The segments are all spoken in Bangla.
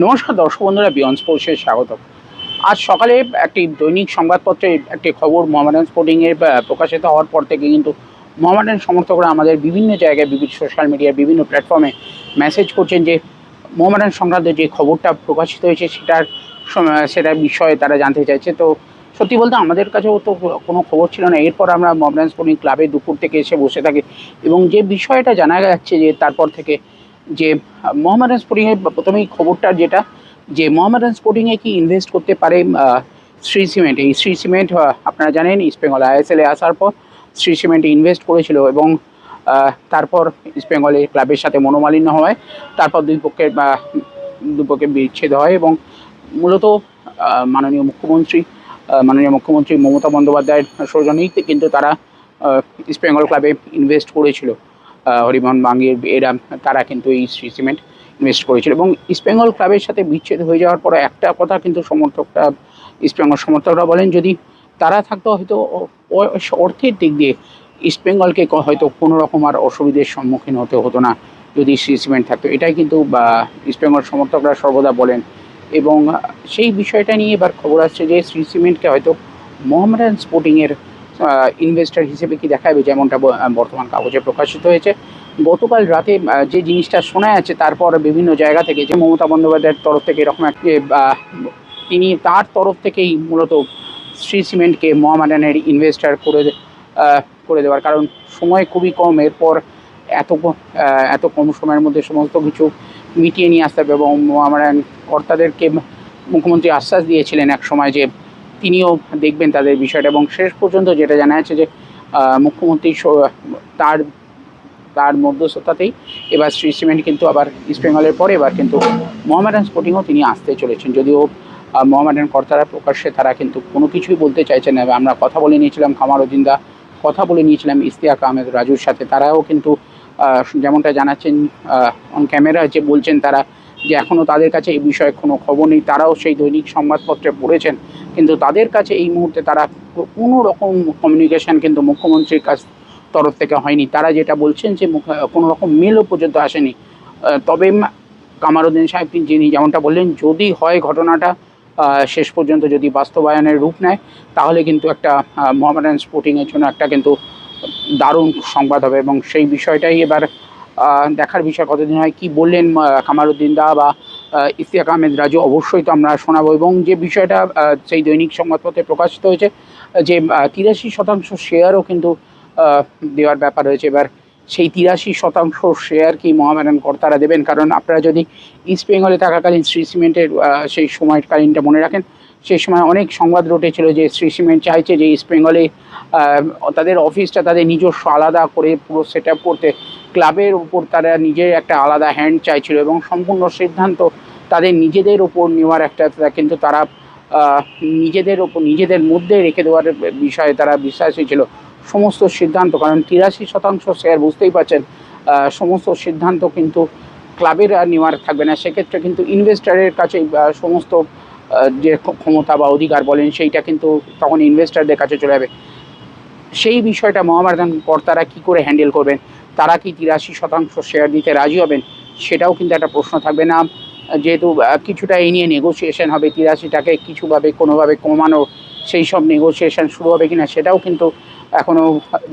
নমস্কার দর্শক বন্ধুরা বিয়ন্ড স্পোর্টসে স্বাগত আজ সকালে একটি দৈনিক সংবাদপত্রে একটি খবর মোহামেডান স্পোর্টিংয়ের আহ, প্রকাশিত হওয়ার পর থেকে কিন্তু মোহামেডান সমর্থকরা আমাদের বিভিন্ন জায়গায় বিভিন্ন সোশ্যাল মিডিয়ার বিভিন্ন প্ল্যাটফর্মে মেসেজ করছেন যে মোহামেডান সংক্রান্ত যে খবরটা প্রকাশিত হয়েছে সেটার সেটার বিষয়ে তারা জানতে চাইছে। তো সত্যি বলতে আমাদের কাছেও তো কোনো খবর ছিল না। এরপর আমরা মোহামেডান স্পোর্টিং ক্লাবে দুপুর থেকে এসে বসে থাকি এবং যে বিষয়টা জানা যাচ্ছে যে তারপর থেকে যে মোহামেডান স্পোর্টিংয়ের প্রথমেই খবরটা যেটা, যে মোহামেডান স্পোর্টিংয়ে কি ইনভেস্ট করতে পারে শ্রী সিমেন্ট এই শ্রী সিমেন্ট আপনারা জানেন ইস্ট বেঙ্গল আইএসএলে আসার পর শ্রী সিমেন্টে ইনভেস্ট করেছিল এবং তারপর ইস্ট বেঙ্গলের ক্লাবের সাথে মনোমালিন্য হওয়ায় তারপর দুই পক্ষের পক্ষের বিচ্ছেদ হয় এবং মূলত মাননীয় মুখ্যমন্ত্রী মাননীয় মুখ্যমন্ত্রী মমতা বন্দ্যোপাধ্যায়ের সৌজন্যেই কিন্তু তারা ইস্ট বেঙ্গল ক্লাবে ইনভেস্ট করেছিল। হরিমোহন বাঙ্গির এরা তারা কিন্তু এই সিমেন্ট ইনভেস্ট করেছিল এবং ইস্টবেঙ্গল ক্লাবের সাথে বিচ্ছেদ হয়ে যাওয়ার পরে একটা কথা কিন্তু সমর্থকরা ইস্টবেঙ্গল সমর্থকরা বলেন, যদি তারা থাকতো হয়তো অর্থের দিক দিয়ে ইস্টবেঙ্গলকে হয়তো কোনো রকম আর অসুবিধের সম্মুখীন হতে হতো না যদি শ্রী সিমেন্ট থাকতো। এটাই কিন্তু ইস্টবেঙ্গল সমর্থকরা সর্বদা বলেন। এবং সেই বিষয়টা নিয়ে এবার খবর আসছে যে শ্রী সিমেন্টকে হয়তো মোহামেডান স্পোর্টিংয়ের ইনভেস্টর হিসেবে কি দেখা যাবে যেমনটা বর্তমান কাগজে প্রকাশিত হয়েছে। গতকাল রাতে যে জিনিসটা শোনা যাচ্ছে তারপর বিভিন্ন জায়গা থেকে, যে মমতা বন্দ্যোপাধ্যায়ের তরফ থেকে এরকম এক তিনি তার তরফ থেকেই মূলত শ্রী সিমেন্টকে মোহামেডানের ইনভেস্টার করে করে দেওয়ার। কারণ সময় খুবই কম, এরপর এত এত কম সময়ের মধ্যে সমস্ত কিছু মিটিয়ে নিয়ে আসতে হবে এবং মোহামেডান কর্তাদেরকে মুখ্যমন্ত্রী আশ্বাস দিয়েছিলেন এক সময় যে তিনিও দেখবেন তাদের বিষয়টা এবং শেষ পর্যন্ত যেটা জানা যাচ্ছে যে মুখ্যমন্ত্রী তার তার মধ্যস্থতাতেই এবার শ্রী সিমেন্ট কিন্তু আবার ইস্ট বেঙ্গলের পরে এবার কিন্তু মোহামেডান স্পোর্টিংও তিনি আসতে চলেছেন। যদিও মোহামেডান কর্তারা প্রকাশ্যে তারা কিন্তু কোনো কিছুই বলতে চাইছেন না। আমরা কথা বলে নিয়েছিলাম, খামার খামারুদ্দিনদা কথা বলে নিয়েছিলাম ইস্তিয়াক আহমেদ রাজুর সাথে। তারাও কিন্তু যেমনটা জানাচ্ছেন অন ক্যামেরা যে বলছেন তারা যে এখনও তাদের কাছে এই বিষয়ে কোনো খবর নেই, তারাও সেই দৈনিক সংবাদপত্রে পড়েছেন। কিন্তু তাদের কাছে এই মুহূর্তে তারা কোনো রকম কমিউনিকেশান কিন্তু মুখ্যমন্ত্রীর কাছ তরফ থেকে হয়নি। তারা যেটা বলছেন যে মুখ- কোনো রকম মেলও পর্যন্ত আসেনি। তবে কামারুদ্দিন সাহেব যিনি যেমনটা বললেন, যদি হয় ঘটনাটা শেষ পর্যন্ত যদি বাস্তবায়নের রূপ নেয়, তাহলে কিন্তু একটা মোহামেডান স্পোর্টিংয়ের জন্য একটা কিন্তু দারুণ সংবাদ হবে। এবং সেই বিষয়টাই এবার দেখার বিষয় কতদিন হয়, কি বললেন কামারুদ্দিন দা বা ইফতিয়াক আহমেদ রাজু, অবশ্যই তো আমরা শোনাবো। এবং যে বিষয়টা সেই দৈনিক সংবাদপত্রে প্রকাশিত হয়েছে, যে তিরাশি শতাংশ শেয়ারও কিন্তু দেওয়ার ব্যাপার রয়েছে। এবার সেই তিরাশি শতাংশ শেয়ার কি মোহামেডান কর্তারা দেবেন? কারণ আপনারা যদি ইস্ট বেঙ্গলে থাকাকালীন শ্রী সিমেন্টের সেই সময়কালীনটা মনে রাখেন, সেই সময় অনেক সংবাদ রটেছিল যে শ্রী সিমেন্ট চাইছে যে ইস্ট বেঙ্গলে তাদের অফিসটা তাদের নিজস্ব আলাদা করে পুরো সেট করতে ক্লাবের উপর তারা নিজের একটা আলাদা হ্যান্ড চাইছিল এবং সম্পূর্ণ সিদ্ধান্ত তাদের নিজেদের ওপর নেওয়ার একটা কিন্তু তারা নিজেদের ওপর নিজেদের মধ্যে রেখে দেওয়ার বিষয়ে তারা বিশ্বাসী ছিল। সমস্ত সিদ্ধান্ত, কারণ তিরাশি শতাংশ শেয়ার বুঝতেই পারছেন সমস্ত সিদ্ধান্ত কিন্তু ক্লাবের নেওয়ার থাকবে না। সেক্ষেত্রে কিন্তু ইনভেস্টারের কাছে সমস্ত যে ক্ষমতা বা অধিকার বলেন, সেইটা কিন্তু তখন ইনভেস্টারদের কাছে চলে যাবে। সেই বিষয়টা মহামারান কর্তারা কী করে হ্যান্ডেল করবেন? তারা কি তিরাশি শতাংশ শেয়ার দিতে রাজি হবেন? সেটাও কিন্তু একটা প্রশ্ন থাকবে না। যেহেতু কিছুটা এই নিয়ে নেগোসিয়েশন হবে, তিরাশিটাকে কিছুভাবে, কোনোভাবে কমানো, সেই সব নেগোসিয়েশন শুরু হবে কিনা সেটাও কিন্তু এখনও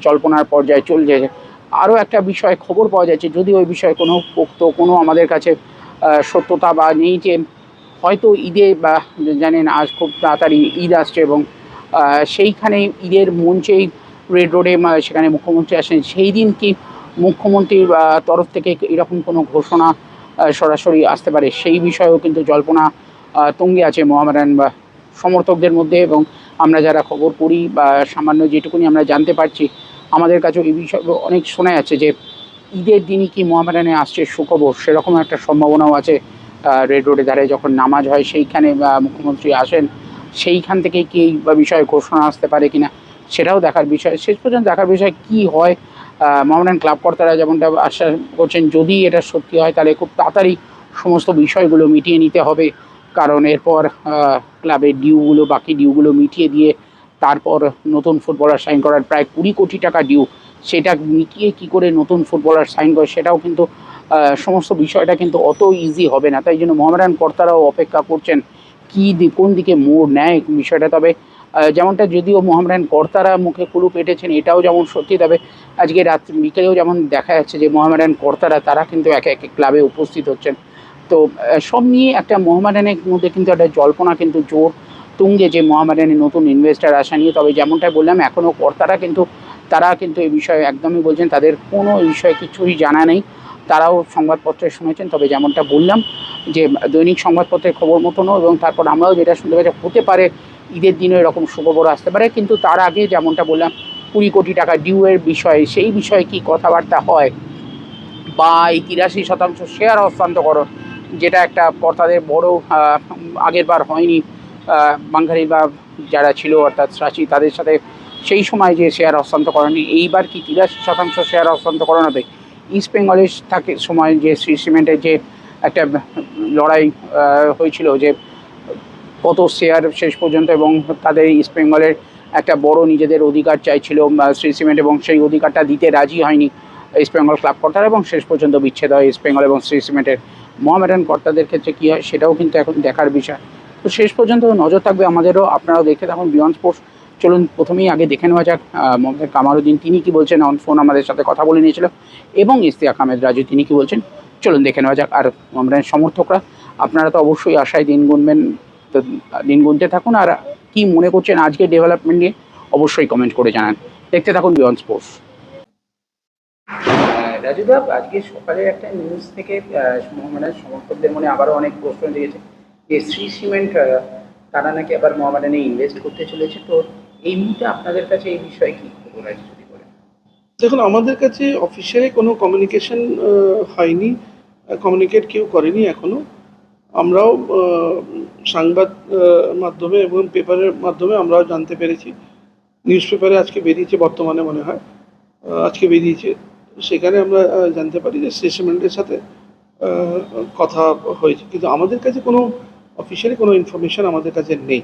জল্পনার পর্যায়ে চলছে। আরও একটা বিষয় খবর পাওয়া যাচ্ছে, যদি ওই বিষয়ে কোনো পোক্ত কোনো আমাদের কাছে সত্যতা বা নেই যে, হয়তো ঈদে বা, জানেন, আজ খুব তাড়াতাড়ি ঈদ আসছে এবং সেইখানে ঈদের মঞ্চেই রেড রোডে সেখানে মুখ্যমন্ত্রী আসেন, সেই দিন কি মুখ্যমন্ত্রীর তরফ থেকে এরকম কোনো ঘোষণা সরাসরি আসতে পারে সেই বিষয়েও কিন্তু জল্পনা তুঙ্গে আছে মোহামেডান বা সমর্থকদের মধ্যে এবং আমরা যারা খবর পড়ি বা সামান্য যেটুকুনি আমরা জানতে পারছি, আমাদের কাছেও এই বিষয়ে অনেক শোনা যাচ্ছে যে ঈদের দিনই কি মোহামেডানে আসছে সুখবর, সেরকম একটা সম্ভাবনাও আছে রেড রোডে ধারে যখন নামাজ হয় সেইখানে মুখ্যমন্ত্রী আসেন, সেইখান থেকে কি বা বিষয়ে ঘোষণা আসতে পারে কিনা, সেটাও দেখার বিষয়, শেষ পর্যন্ত দেখার বিষয় কি হয় মোহামেডান ক্লাব কর্তারা যেমনটা আশ্বাস করছেন, যদি এটা সত্যি হয়, তাহলে খুব তাড়াতাড়ি সমস্ত বিষয়গুলো মিটিয়ে নিতে হবে। কারণ এরপর ক্লাবের ডিউগুলো বাকি ডিউগুলো মিটিয়ে দিয়ে তারপর নতুন ফুটবলার সাইন করার প্রায় কুড়ি কোটি টাকা ডিউ সেটা মিটিয়ে কি করে নতুন ফুটবলার সাইন করে, সেটাও কিন্তু সমস্ত বিষয়টা কিন্তু অত ইজি হবে না। তাই জন্য মোহামেডান কর্তারাও অপেক্ষা করছেন, কী কোন দিকে মোড় নেয় বিষয়টা। তবে যেমনটা যদিও মোহামেডান কর্তারা মুখে কুলুপ এঁটেছেন এটাও যেমন সত্যি, তবে আজকে রাত বিকেলেও যেমন দেখা যাচ্ছে যে মোহামেডান কর্তারা, তারা কিন্তু একে একে ক্লাবে উপস্থিত হচ্ছেন। তো সব নিয়ে একটা মোহামেডানের মধ্যে কিন্তু একটা জল্পনা কিন্তু জোর তুঙ্গে যে মোহামেডানের নতুন ইনভেস্টার আসা নিয়ে। তবে যেমনটা বললাম এখনও কর্তারা কিন্তু, তারা কিন্তু এই বিষয়ে একদমই বলছেন, তাদের কোনো এই বিষয়ে কিছুই জানা নেই। তারাও সংবাদপত্রে শুনেছেন, তবে যেমনটা বললাম যে দৈনিক সংবাদপত্রের খবর মতনও এবং তারপর আমরাও যেটা শুনতে পাচ্ছি হতে পারে ঈদের দিনে এরকম সুখবর আসতে পারে কিন্তু তার আগে যেমনটা বললাম কুড়ি কোটি টাকা ডিউয়ের বিষয়ে সেই বিষয়ে কি কথাবার্তা হয়? বা এই তিরাশি শতাংশ শেয়ার হস্তান্তরকরণ যেটা একটা কর্তাদের বড় আহ, আগেরবার হয়নি বাঙালি বা যারা ছিল অর্থাৎ রাশি তাদের সাথে সেই সময় যে শেয়ার হস্তান্তরকরণ এইবার কি তিরাশি শতাংশ শেয়ার হস্তান্তরকরণ হবে? ইস্ট বেঙ্গলের থাকে সময় যে সিমেন্টের যে একটা লড়াই হয়েছিল যে কত শেয়ার শেষ পর্যন্ত এবং তাদের ইস্ট বেঙ্গলের একটা বড় নিজেদের অধিকার চাইছিল শ্রী সিমেন্ট এবং সেই অধিকারটা দিতে রাজি হয়নি ইস্ট বেঙ্গল ক্লাব কর্তারা এবং শেষ পর্যন্ত বিচ্ছেদ হয় ইস্ট বেঙ্গল এবং শ্রী সিমেন্টের মোহামেডান কর্তাদের ক্ষেত্রে কী হয় সেটাও কিন্তু এখন দেখার বিষয়। তো শেষ পর্যন্ত নজর থাকবে আমাদেরও, আপনারাও দেখতে থাকুন বিয়ন্ড স্পোর্টস চলুন প্রথমেই আগে দেখে নেওয়া যাক মোহাম্মদ কামারুদ্দিন তিনি কি বলছেন? অন ফোন আমাদের সাথে কথা বলে নিয়েছিল এবং ইস্তিয়াক আহমেদ রাজু, তিনি কি বলছেন? চলুন দেখে নেওয়া যাক। আর মোহামেডানের সমর্থকরা, আপনারা তো অবশ্যই আশায় দিন গুনবেন। তো দিন গুনতে থাকুন আর কি মনে করছেন আজকে ডেভেলপমেন্ট নিয়ে অবশ্যই কমেন্ট করে জানান। দেখতে থাকুন বিয়ন্ড স্পোর্টস রাজুদা আজকে সকালে একটা নিউজ থেকে মোহামেডান সমর্থকদের মনে আবারও অনেক প্রশ্ন জেগেছে যে শ্রী সিমেন্ট তারা নাকি আবার মোহামেডানে ইনভেস্ট করতে চলেছে। তো এই মুহূর্তে আপনাদের কাছে এই বিষয়ে কি খবর আছে যদি বলেন? দেখুন আমাদের কাছে অফিসিয়ালি কোনো কমিউনিকেশন হয়নি। কমিউনিকেট কেউ করেনি এখনও। আমরাও সংবাদ মাধ্যমে এবং পেপারের মাধ্যমে আমরাও জানতে পেরেছি। নিউজ পেপারে আজকে বেরিয়েছে বর্তমানে মনে হয়। আজকে বেরিয়েছে। সেখানে আমরা জানতে পারি যে স্টেটমেন্টের সাথে কথা হয়েছে। কিন্তু আমাদের কাছে কোনো অফিসিয়ালি কোনো ইনফরমেশন আমাদের কাছে নেই।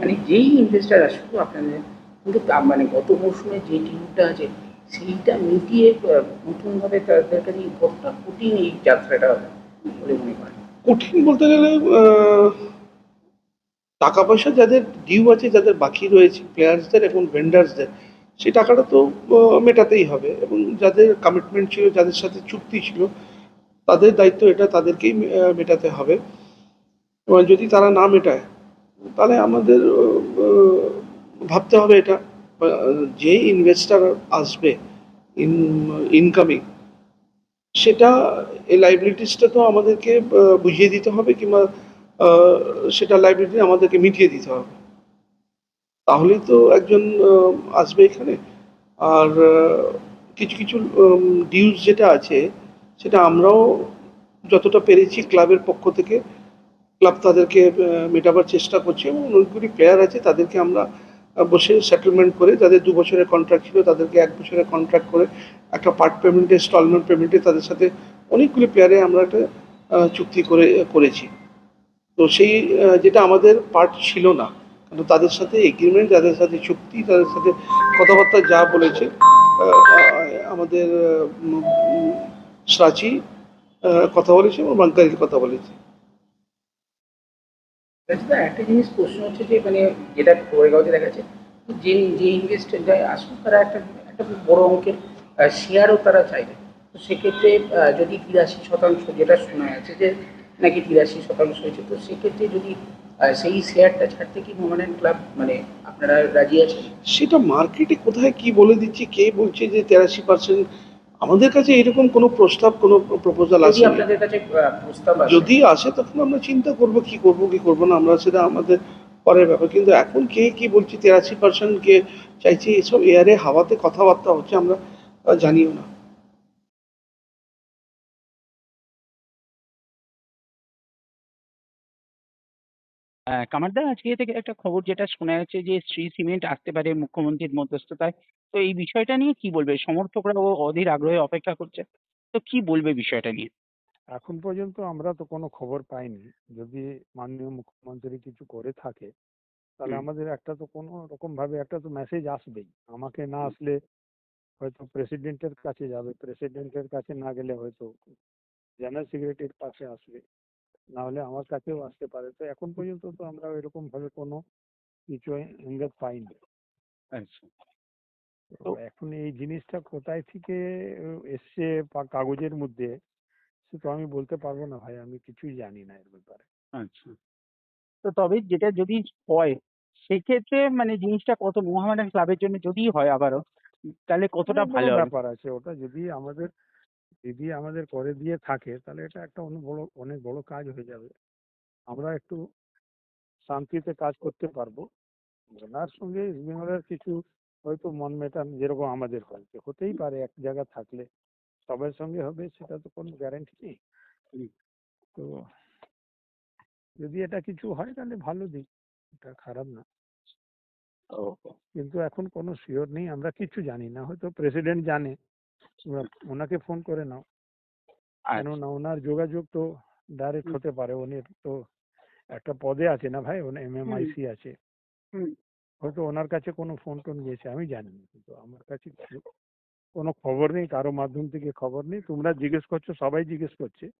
মানে যেই ইনভেস্টার আসুক আপনাদের, কিন্তু মানে গত মৌসুমে যে টিমটা আছে, সেইটা মিটিয়ে নতুনভাবে তাদের কাছে কতটা কঠিন এই যাত্রাটা। কঠিন বলতে গেলে টাকা পয়সা যাদের ডিউ আছে, যাদের বাকি রয়েছে প্লেয়ার্সদের এবং ভেন্ডার্সদের সেই টাকাটা তো মেটাতেই হবে এবং যাদের কমিটমেন্ট ছিল, যাদের সাথে চুক্তি ছিল, তাদের দায়িত্ব এটা তাদেরকেই মেটাতে হবে। এবং যদি তারা না মেটায়, তাহলে আমাদের ভাবতে হবে এটা যে ইনভেস্টার আসবে ইনকামিং সেটা এই লাইবিলিটিসটা তো আমাদেরকে বুঝিয়ে দিতে হবে কিংবা সেটা লাইবিলিটি আমাদেরকে মিটিয়ে দিতে হবে। তাহলেই তো একজন আসবে এখানে। আর কিছু কিছু ডিউজ যেটা আছে, সেটা আমরাও যতটা পেরেছি ক্লাবের পক্ষ থেকে, ক্লাব তাদেরকে মেটাবার চেষ্টা করছে এবং অনেকগুলি প্লেয়ার আছে তাদেরকে আমরা বসে সেটেলমেন্ট করে, যাদের দু বছরের কন্ট্রাক্ট ছিল তাদেরকে এক বছরের কন্ট্রাক্ট করে একটা পার্ট পেমেন্টে ইনস্টলমেন্ট পেমেন্টে তাদের সাথে অনেকগুলি প্লেয়ারে আমরা একটা চুক্তি করে, করেছি। তো সেই যেটা আমাদের পার্ট ছিল না, কিন্তু তাদের সাথে এগ্রিমেন্ট যাদের সাথে চুক্তি, তাদের সাথে কথাবার্তা যা বলেছে আমাদের সাচি কথা বলেছে এবং বাঙ্কারি কথা বলেছে। একটা জিনিস প্রশ্ন হচ্ছে যে মানে যেটা খবরের কাগজে দেখাচ্ছে, যে যে ইনভেস্টার যায় আসুন তারা একটা একটা বড় অঙ্কের শেয়ারও তারা চাইবে। তো সেক্ষেত্রে যদি তিরাশি শতাংশ যেটা শোনা যাচ্ছে যে নাকি তিরাশি শতাংশ হয়েছে তো সেক্ষেত্রে যদি সেই শেয়ারটা ছাড়তে কি মোহামেডান ক্লাব মানে আপনারা রাজি আছেন? সেটা মার্কেটে কোথায় কি বলে দিচ্ছে কে বলছে যে তেরাশি পার্সেন্ট আমাদের কাছে এরকম কোনো প্রস্তাব কোনো প্রপোজাল আছে আপনাদের কাছে প্রস্তাব যদি আসে তখন আমরা চিন্তা করব কি করব কি করব না। আমরা সেটা আমাদের পরের ব্যাপার। কিন্তু এখন কে কি বলছে তেরাশি পার্সেন্ট কে চাইছি এসব এয়ারে হাওয়াতে কথাবার্তা হচ্ছে আমরা জানিও না। কামারদা আজকে থেকে একটা খবর যেটা শোনা যাচ্ছে যে শ্রী সিমেন্ট আসতে পারে মুখ্যমন্ত্রীর মধ্যস্থতায়। তো এই বিষয়টা নিয়ে কি বলবে? সমর্থকরাও অধীর আগ্রহে অপেক্ষা করছে। তো কি বলবে বিষয়টা নিয়ে? এখন পর্যন্ত আমরা তো কোনো খবর পাইনি। যদি মাননীয় মুখ্যমন্ত্রী কিছু করে থাকে তাহলে আমাদের একটা তো কোনো রকম ভাবে একটা তো মেসেজ আসবেই। আমাকে না আসলে হয়তো প্রেসিডেন্টের কাছে যাবে। প্রেসিডেন্টের কাছে না গেলে হয়তো জেনারেল সেক্রেটারির কাছে আসবে। না হলে আমার কাছেও আসতে পারে। তো এখন পর্যন্ত তো আমরা এরকম ভাবে কোনো কিছু ইঙ্গিত পাইনি। আচ্ছা। তো তো- এখন এই জিনিসটা কোথায় থেকে এসছে বা কাগজের মধ্যে সে তো আমি বলতে পারব না ভাই আমি কিছুই জানি না এর ব্যাপারে। আচ্ছা। তো তবে যেটা যদি হয় সেক্ষেত্রে মানে জিনিসটা কত মোহামেডান ক্লাবের জন্য যদি হয় আবারও তাহলে কতটা ভালো হবে? ব্যাপার আছে। ওটা যদি আমাদের যদি আমাদের করে দিয়ে থাকে তাহলে এটা একটা অনেক বড় অনেক বড় কাজ হয়ে যাবে। আমরা একটু শান্তিতে কাজ করতে পারব। ওনার সঙ্গে ইস্ট বেঙ্গলের কিছু হয়তো মন মেটান যেরকম আমাদের হয় হতেই পারে এক জায়গা থাকলে। সবার সঙ্গে হবে সেটা তো কোনো গ্যারান্টি নেই। তো যদি এটা কিছু হয় তাহলে ভালো দিক এটা খারাপ না। কিন্তু এখন কোনো শিওর নেই আমরা কিছু জানি না। হয়তো প্রেসিডেন্ট জানে। ওনাকে ফোন করে নাও। আচ্ছা। কেননা ওনার যোগাযোগ তো ডাইরেক্ট হতে পারে। উনি তো একটা পদে আছে না ভাই? এম এম আইসি আছে। হয়তো ওনার কাছে কোনো ফোন টোন গেছে আমি জানি না কিন্তু আমার কিছু- কোনো খবর নেই কারও মাধ্যম থেকে খবর নেই। তোমরা জিজ্ঞেস করছ সবাই জিজ্ঞেস করছে।